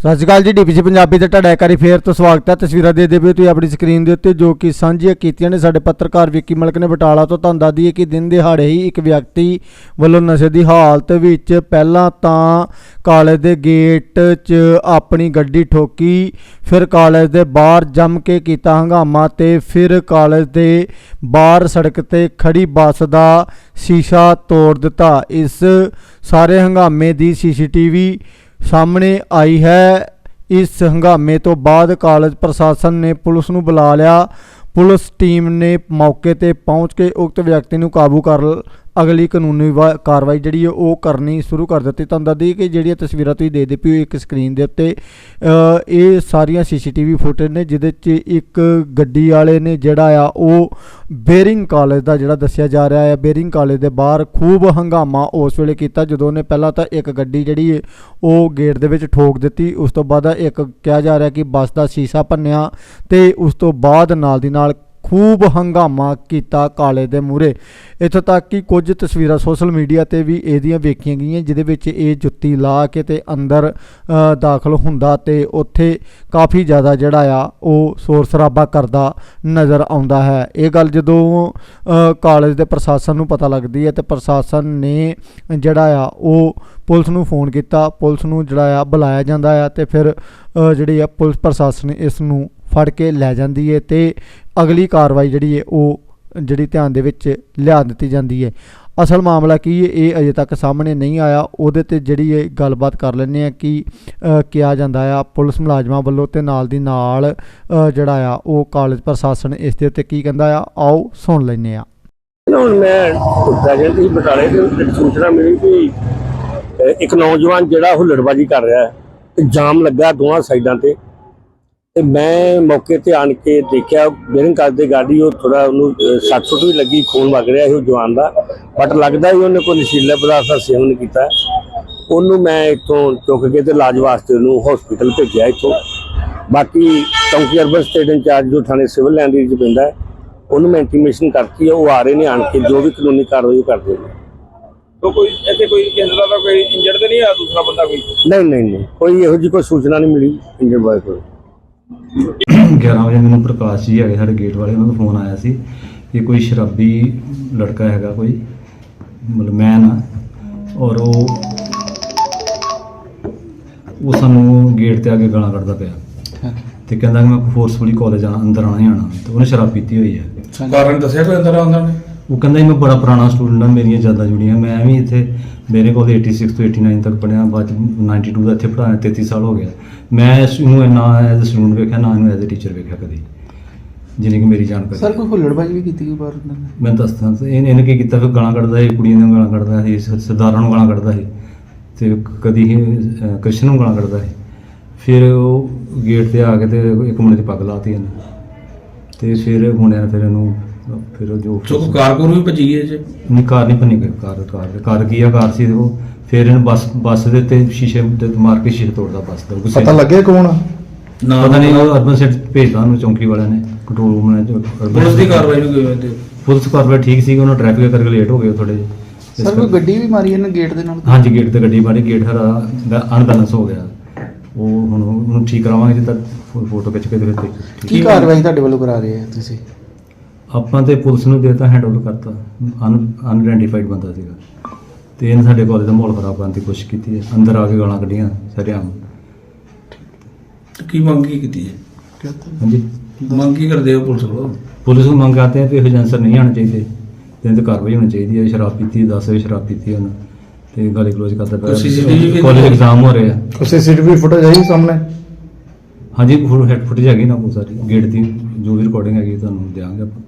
ਸਤਿ ਸ਼੍ਰੀ ਅਕਾਲ ਜੀ, ਡੀਪੀਸੀ ਪੰਜਾਬੀ ਤੇ ਤੁਹਾਡਾ ਇੱਕ ਵਾਰੀ ਫੇਰ ਤੋਂ ਸਵਾਗਤ ਹੈ। ਤਸਵੀਰਾਂ ਦੇ ਦੇਵੇ ਤੁਸੀਂ ਆਪਣੀ ਸਕਰੀਨ ਦੇ ਉੱਤੇ ਜੋ ਕਿ ਸਾਂਝੀਆਂ ਕੀਤੀਆਂ ਨੇ ਸਾਡੇ ਪੱਤਰਕਾਰ ਵਿੱਕੀ ਮਲਕ ਨੇ ਬਟਾਲਾ ਤੋਂ ਤੁਹਾਨੂੰ ਦੱਸਦੀ ਹੈ ਕਿ ਦਿਨ ਦਿਹਾੜੇ ਹੀ ਇੱਕ ਵਿਅਕਤੀ ਵੱਲੋਂ ਨਸ਼ੇ ਦੀ ਹਾਲਤ ਵਿੱਚ ਪਹਿਲਾਂ ਤਾਂ ਕਾਲਜ ਦੇ ਗੇਟ 'ਚ ਆਪਣੀ ਗੱਡੀ ਠੋਕੀ, ਫਿਰ ਕਾਲਜ ਦੇ ਬਾਹਰ ਜੰਮ ਕੇ ਕੀਤਾ ਹੰਗਾਮਾ ਤੇ ਫਿਰ ਕਾਲਜ ਦੇ ਬਾਹਰ ਸੜਕ ਤੇ ਖੜੀ ਬੱਸ ਦਾ ਸ਼ੀਸ਼ਾ ਤੋੜ ਦਿੱਤਾ। ਇਸ ਸਾਰੇ ਹੰਗਾਮੇ ਦੀ ਸੀਸੀਟੀਵੀ ਸਾਹਮਣੇ ਆਈ ਹੈ। ਇਸ ਹੰਗਾਮੇ ਤੋਂ ਬਾਅਦ ਕਾਲਜ ਪ੍ਰਸ਼ਾਸਨ ਨੇ ਪੁਲਿਸ ਨੂੰ ਬੁਲਾ ਲਿਆ। ਪੁਲਿਸ ਟੀਮ ਨੇ ਮੌਕੇ ਤੇ ਪਹੁੰਚ ਕੇ ਉਕਤ ਵਿਅਕਤੀ ਨੂੰ ਕਾਬੂ ਕਰ ਅਗਲੀ ਕਾਨੂੰਨੀ ਵਾ- ਕਾਰਵਾਈ ਜਿਹੜੀ ਹੈ ਉਹ ਕਰਨੀ ਸ਼ੁਰੂ ਕਰ ਦਿੱਤੀ। ਤੁਹਾਨੂੰ ਦੱਸ ਦਈਏ ਕਿ ਜਿਹੜੀਆਂ ਤਸਵੀਰਾਂ ਤੁਸੀਂ ਦੇ ਪਏ ਹੋ, ਇੱਕ ਸਕਰੀਨ ਦੇ ਉੱਤੇ ਇਹ ਸਾਰੀਆਂ ਸੀਸੀਟੀਵੀ ਫੁਟੇਜ ਨੇ, ਜਿਹਦੇ 'ਚ ਇੱਕ ਗੱਡੀ ਵਾਲੇ ਨੇ ਜਿਹੜਾ ਆ, ਉਹ ਬੇਰਿੰਗ ਕਾਲਜ ਦਾ ਜਿਹੜਾ ਦੱਸਿਆ ਜਾ ਰਿਹਾ ਹੈ ਬੇਰਿੰਗ ਕਾਲਜ ਦੇ ਬਾਹਰ ਖੂਬ ਹੰਗਾਮਾ ਉਸ ਵੇਲੇ ਕੀਤਾ, ਜਦੋਂ ਉਹਨੇ ਪਹਿਲਾਂ ਤਾਂ ਇੱਕ ਗੱਡੀ ਜਿਹੜੀ ਹੈ ਉਹ ਗੇਟ ਦੇ ਵਿੱਚ ਠੋਕ ਦਿੱਤੀ। ਉਸ ਤੋਂ ਬਾਅਦ ਇੱਕ ਕਿਹਾ ਜਾ ਰਿਹਾ ਕਿ ਬੱਸ ਦਾ ਸ਼ੀਸ਼ਾ ਭੰਨਿਆ ਤੇ ਉਸ ਤੋਂ ਬਾਅਦ ਨਾਲ ਦੀ ਨਾਲ ਖੂਬ ਹੰਗਾਮਾ ਕੀਤਾ ਕਾਲੇ ਦੇ ਮੂਹਰੇ। ਇੱਥੋਂ ਤੱਕ ਕਿ ਕੁਝ ਤਸਵੀਰਾਂ ਸੋਸ਼ਲ ਮੀਡੀਆ ਤੇ ਵੀ ਇਹਦੀਆਂ ਵੇਖੀਆਂ ਗਈਆਂ, ਜਿਹਦੇ ਵਿੱਚ ਇਹ ਜੁੱਤੀ ਲਾ ਕੇ ਤੇ ਅੰਦਰ ਦਾਖਲ ਹੁੰਦਾ ਤੇ ਉੱਥੇ ਕਾਫੀ ਜ਼ਿਆਦਾ ਜਿਹੜਾ ਆ, ਉਹ ਸ਼ੋਰ ਸ਼ਰਾਬਾ ਕਰਦਾ ਨਜ਼ਰ ਆਉਂਦਾ ਹੈ। ਇਹ ਗੱਲ ਜਦੋਂ ਕਾਲਜ ਦੇ ਪ੍ਰਸ਼ਾਸਨ ਨੂੰ ਪਤਾ ਲੱਗਦੀ ਹੈ ਤੇ ਪ੍ਰਸ਼ਾਸਨ ਨੇ ਜਿਹੜਾ ਆ, ਉਹ ਪੁਲਿਸ ਨੂੰ ਫੋਨ ਕੀਤਾ, ਪੁਲਿਸ ਨੂੰ ਜਿਹੜਾ ਆ ਬੁਲਾਇਆ ਜਾਂਦਾ ਆ ਤੇ ਫਿਰ ਜਿਹੜੀ ਆ ਪੁਲਿਸ ਪ੍ਰਸ਼ਾਸਨ ਇਸ ਨੂੰ ਫੜ ਕੇ ਲੈ ਜਾਂਦੀ ਹੈ ਤੇ ਅਗਲੀ ਕਾਰਵਾਈ ਜਿਹੜੀ ਹੈ ਉਹ, ਜਿਹੜੀ ਧਿਆਨ ਦੇ ਵਿੱਚ ਲਿਆ ਦਿੱਤੀ ਜਾਂਦੀ ਹੈ ਅਸਲ ਮਾਮਲਾ ਕੀ ਹੈ ਇਹ ਅਜੇ ਤੱਕ ਸਾਹਮਣੇ ਨਹੀਂ ਆਇਆ। ਉਹਦੇ ਤੇ ਜਿਹੜੀ ਇਹ ਗੱਲਬਾਤ ਕਰ ਲੈਂਦੇ ਆ ਕਿ ਕਿਹਾ ਜਾਂਦਾ ਆ, ਪੁਲਿਸ ਮੁਲਾਜ਼ਮਾਂ ਵੱਲੋਂ ਤੇ ਨਾਲ ਦੀ ਨਾਲ ਜਿਹੜਾ ਆ, ਉਹ ਕਾਲਜ ਪ੍ਰਸ਼ਾਸਨ ਇਸ ਦੇ ਉੱਤੇ ਕੀ ਕਹਿੰਦਾ ਆ? ਆਓ ਸੁਣ ਲੈਂਦੇ ਆ ਹੁਣ ਮੈਂ ਪ੍ਰੈਜ਼ੈਂਟ ਹੀ ਬਟਾਲੇ ਦੇ ਸੂਚਨਾ ਮਿਲੀ ਕਿ ਇੱਕ ਨੌਜਵਾਨ ਜਿਹੜਾ ਹੁੱਲੜਬਾਜੀ ਕਰ ਰਿਹਾ ਹੈ ਜਾਮ ਲੱਗਾ ਦੋਵਾਂ ਸਾਈਡਾਂ ਤੇ। ਤੇ ਮੈਂ ਮੌਕੇ ਤੇ ਆਣ ਕੇ ਦੇਖਿਆ ਬੇਰਿੰਗ ਕਰਦੇ ਗਾੜੀ ਉਹ ਥੋੜਾ ਉਹਨੂੰ 60 ਫੁੱਟ ਵੀ ਲੱਗੀ ਖੂਨ ਵਗ ਰਿਹਾ ਸੀ ਉਹ ਜਵਾਨ ਦਾ। ਬਟ ਲੱਗਦਾ ਹੀ ਉਹਨੇ ਕੋਈ ਨਸ਼ੀਲੇ ਪਦਾਰਥ ਦਾ ਸੇਵਨ ਕੀਤਾ। ਉਹਨੂੰ ਮੈਂ ਇੱਥੋਂ ਚੁੱਕ ਕੇ ਤੇ ਇਲਾਜ ਵਾਸਤੇ ਉਹਨੂੰ ਹਸਪੀਟਲ ਭੇਜਿਆ ਇੱਥੋਂ। ਬਾਕੀ ਚੌਂਕੀ ਅਰਬਨ ਸਟੇਟ ਇੰਚਾਰਜ ਜੋ ਥਾਣੇ ਸਿਵਲ ਲਾਈਨ ਦੇ ਵਿੱਚ ਪੈਂਦਾ ਉਹਨੂੰ ਮੈਂ ਇੰਟੀਮੇਸ਼ਨ ਕਰਤੀ ਹੈ ਉਹ ਆ ਰਹੇ ਨੇ ਆਣ ਕੇ ਜੋ ਵੀ ਕਾਨੂੰਨੀ ਕਾਰਵਾਈ ਕਰਦੇ ਨੇ। ਤੋ ਕੋਈ ਇੱਥੇ ਕੋਈ ਕਿਸੇ ਦਾ ਕੋਈ ਇੰਜਰਡ ਤੇ ਨਹੀਂ ਆ ਦੂਸਰਾ ਬੰਦਾ ਕੋਈ? ਨਹੀਂ ਨਹੀਂ ਨਹੀਂ ਕੋਈ ਇਹੋ ਜਿਹੀ ਕੋਈ ਸੂਚਨਾ ਨਹੀਂ ਮਿਲੀ ਇੰਜਰਡ ਬਾਏ ਕੋਈ 11 ਵਜੇ ਮੈਨੂੰ ਪ੍ਰਕਾਸ਼ ਜੀ ਹੈਗੇ ਸਾਡੇ ਗੇਟ ਵਾਲੇ, ਉਹਨਾਂ ਦਾ ਫੋਨ ਆਇਆ ਸੀ ਕਿ ਕੋਈ ਸ਼ਰਾਬੀ ਲੜਕਾ ਹੈਗਾ ਕੋਈ, ਮਤਲਬ ਮੈਨ ਆ, ਔਰ ਉਹ ਉਹ ਸਾਨੂੰ ਗੇਟ ਤੇ ਆ ਕੇ ਗਾਲਾਂ ਕੱਢਦਾ ਪਿਆ। ਤੇ ਕਹਿੰਦਾ ਕਿ ਮੈਂ ਫੋਰਸਫੁਲੀ ਕਾਲਜ ਆਣਾ ਅੰਦਰ ਆਣਾ ਹੀ ਆਣਾ ਤੇ ਉਹਨੇ ਸ਼ਰਾਬ ਪੀਤੀ ਹੋਈ ਹੈ। ਕਾਰਨ ਦੱਸਿਆ ਕੋਈ ਅੰਦਰ ਆਉਂਦਾ ਨੇ ਉਹ ਕਹਿੰਦਾ ਜੀ ਮੈਂ ਬੜਾ ਪੁਰਾਣਾ ਸਟੂਡੈਂਟ ਹਾਂ ਮੇਰੀਆਂ ਜ਼ਿਆਦਾ ਜੁੜੀਆਂ। ਮੈਂ ਵੀ ਇੱਥੇ ਮੇਰੇ ਕੋਲ 86 ਤੋਂ 89 ਤੱਕ ਪੜ੍ਹਿਆ ਬਾਅਦ 'ਚ 92 ਦਾ ਇੱਥੇ ਪੜ੍ਹਾਇਆ 33 ਸਾਲ ਹੋ ਗਿਆ। ਮੈਂ ਇਸ ਨੂੰ ਨਾ ਐਜ਼ ਅ ਸਟੂਡੈਂਟ ਵੇਖਿਆ ਨਾ ਇਹਨੂੰ ਐਜ਼ ਅ ਟੀਚਰ ਵੇਖਿਆ ਕਦੀ। ਜਿਹਨੇ ਕਿ ਮੇਰੀ ਜਾਣਕਾਰੀ। ਸਰ ਕੋਈ ਹੁੱਲੜਬਾਜੀ ਵੀ ਕੀਤੀ ਗਈ ਬਾਹਰ ਅੰਦਰ ਮੈਂ ਦੱਸਦਾ ਤੇ ਇਹਨੇ ਇਹਨੇ ਕੀ ਕੀਤਾ ਫਿਰ ਗਾਲਾਂ ਕੱਢਦਾ ਸੀ ਕੁੜੀਆਂ ਨੂੰ ਗਾਲਾਂ ਕੱਢਦਾ ਸੀ ਸ- ਸਰਦਾਰਾਂ ਨੂੰ ਗਾਲਾਂ ਕੱਢਦਾ ਸੀ ਤੇ ਕਦੀ ਇਹ, ਅਹ, ਕ੍ਰਿਸ਼ਨ ਨੂੰ ਗਾਲਾਂ ਕੱਢਦਾ ਸੀ। ਫਿਰ ਉਹ ਗੇਟ ਤੇ ਆ ਕੇ ਤੇ ਇੱਕ ਮੁੰਡੇ ਦੀ ਪੱਗ ਲਾਤੀ ਇਹਨੇ। ਤੇ ਫਿਰ ਮੁੰਡਿਆਂ ਨੇ ਫਿਰ ਇਹਨੂੰ ਫਿਰ ਉਹ ਜੋ ਸੋ ਕੋਈ ਕਾਰਕੁਨ ਵੀ ਭੱਜੀ ਹੈ ਜੇ ਨਹੀਂ ਕਾਰ ਨਹੀਂ ਭੰਨੀ ਗਈ ਕਾਰ ਕਾਰ ਕਾਰ ਕੀ ਆ ਕਾਰ ਸੀ ਉਹ। ਫਿਰ ਇਹਨੂੰ ਬੱਸ ਬੱਸ ਦੇ ਤੇ ਸ਼ੀਸ਼ੇ ਤੇ ਮਾਰ ਕੇ ਸ਼ੀਸ਼ੇ ਤੋੜਦਾ ਬੱਸ ਦਾ ਗੁੱਸੇ ਪਤਾ। ਲੱਗਿਆ ਕੌਣ ਆ? ਨਾ ਪਤਾ ਨਹੀਂ ਉਹ ਅਰਬਨ ਸੈਟ ਭੇਜਦਾ ਉਹਨੂੰ ਚੌਂਕੀ ਵਾਲਿਆਂ ਨੇ ਕੰਟਰੋਲ ਰੂਮ ਨੇ ਜੋ urban ਪੁਲਿਸ ਦੀ set- ਕਾਰਵਾਈ ਨੂੰ ਕਿਵੇਂ ਤੇ ਪੁਲਿਸ ਕਾਰਵਾਈ ਠੀਕ ਸੀ ਉਹਨਾਂ ਟ੍ਰੈਫਿਕ ਕਰਕੇ ਲੇਟ ਹੋ ਗਏ ਥੋੜੇ ਸਰ ਕੋਈ ਗੱਡੀ ਵੀ ਮਾਰੀ ਇਹਨੇ ਗੇਟ ਦੇ ਨਾਲ? ਹਾਂਜੀ ਗੇਟ ਤੇ ਗੱਡੀ ਮਾਰੀ ਗੇਟ ਹਰਾ ਅਨਬੈਲੈਂਸ ਹੋ ਗਿਆ। ਉਹ ਹੁਣ ਉਹਨੂੰ ਠੀਕ ਕਰਾਵਾਂਗੇ ਜਿੱਦਾਂ ਫੋਟੋ ਖਿੱਚ ਕੇ ਤੇ ਫਿਰ ਦੇਖ। ਠੀਕ ਕੀ ਕਾਰਵਾਈ ਤੁਹਾਡੇ ਵੱਲੋਂ ਕਰਾ ਰਹੇ ਆ ਤੁਸੀਂ? ਆਪਾਂ ਤੇ ਪੁਲਿਸ ਨੂੰ ਦੇਤਾ ਹੈਂਡਓਵਰ ਕਰਤਾ। ਅਨਆਇਡੈਂਟੀਫਾਈਡ ਬੰਦਾ ਸੀਗਾ। ਤੇ ਇਹਨੇ ਸਾਡੇ ਕਾਲਜ ਦਾ ਮਾਹੌਲ ਖਰਾਬ ਕਰਨ ਦੀ ਕੋਸ਼ਿਸ਼ ਕੀਤੀ ਹੈ। ਅੰਦਰ ਆ ਕੇ ਗਾਲਾਂ ਕੱਢੀਆਂ ਸਰਿਆਮ ਕੀ ਮੰਗ ਕੀ ਕੀਤੀ ਹੈ? ਹਾਂਜੀ? ਮੰਗ ਕੀ ਕਰਦੇ ਹੋ ਪੁਲਿਸ ਕੋਲੋਂ? ਪੁਲਿਸ ਨੂੰ ਮੰਗ ਕਰਦੇ ਆ ਕਿ ਇਹੋ ਜਿਹੇ ਅਨਸਰ ਨਹੀਂ ਆਉਣੇ ਚਾਹੀਦੇ। ਤੇ ਇਹਨਾਂ ਤੇ ਕਾਰਵਾਈ ਹੋਣੀ ਚਾਹੀਦੀ ਹੈ। ਸ਼ਰਾਬ ਪੀਤੀ 10 ਵਜੇ ਸ਼ਰਾਬ ਪੀਤੀ ਉਹਨਾਂ। ਤੇ ਗਾਲੀ ਕਲੋਜ਼ ਕਰਦਾ ਪਿਆ। ਕਾਲਜ ਐਗਜ਼ਾਮ ਹੋ ਰਹੇ। ਆ ਸੀਸੀਟੀਵੀ ਫੁਟੇਜ ਆਈ ਸਾਹਮਣੇ? ਹਾਂਜੀ ਫੁੱਟ ਹੈਡ ਫੁਟੇਜ ਹੈਗੀ ਨਾ ਬਹੁਤ ਸਾਰੀ। ਗੇਟ ਦੀ ਜੋ ਵੀ ਰਿਕਾਰਡਿੰਗ ਹੈਗੀ ਤੁਹਾਨੂੰ ਦਿਆਂਗੇ ਆਪਾਂ।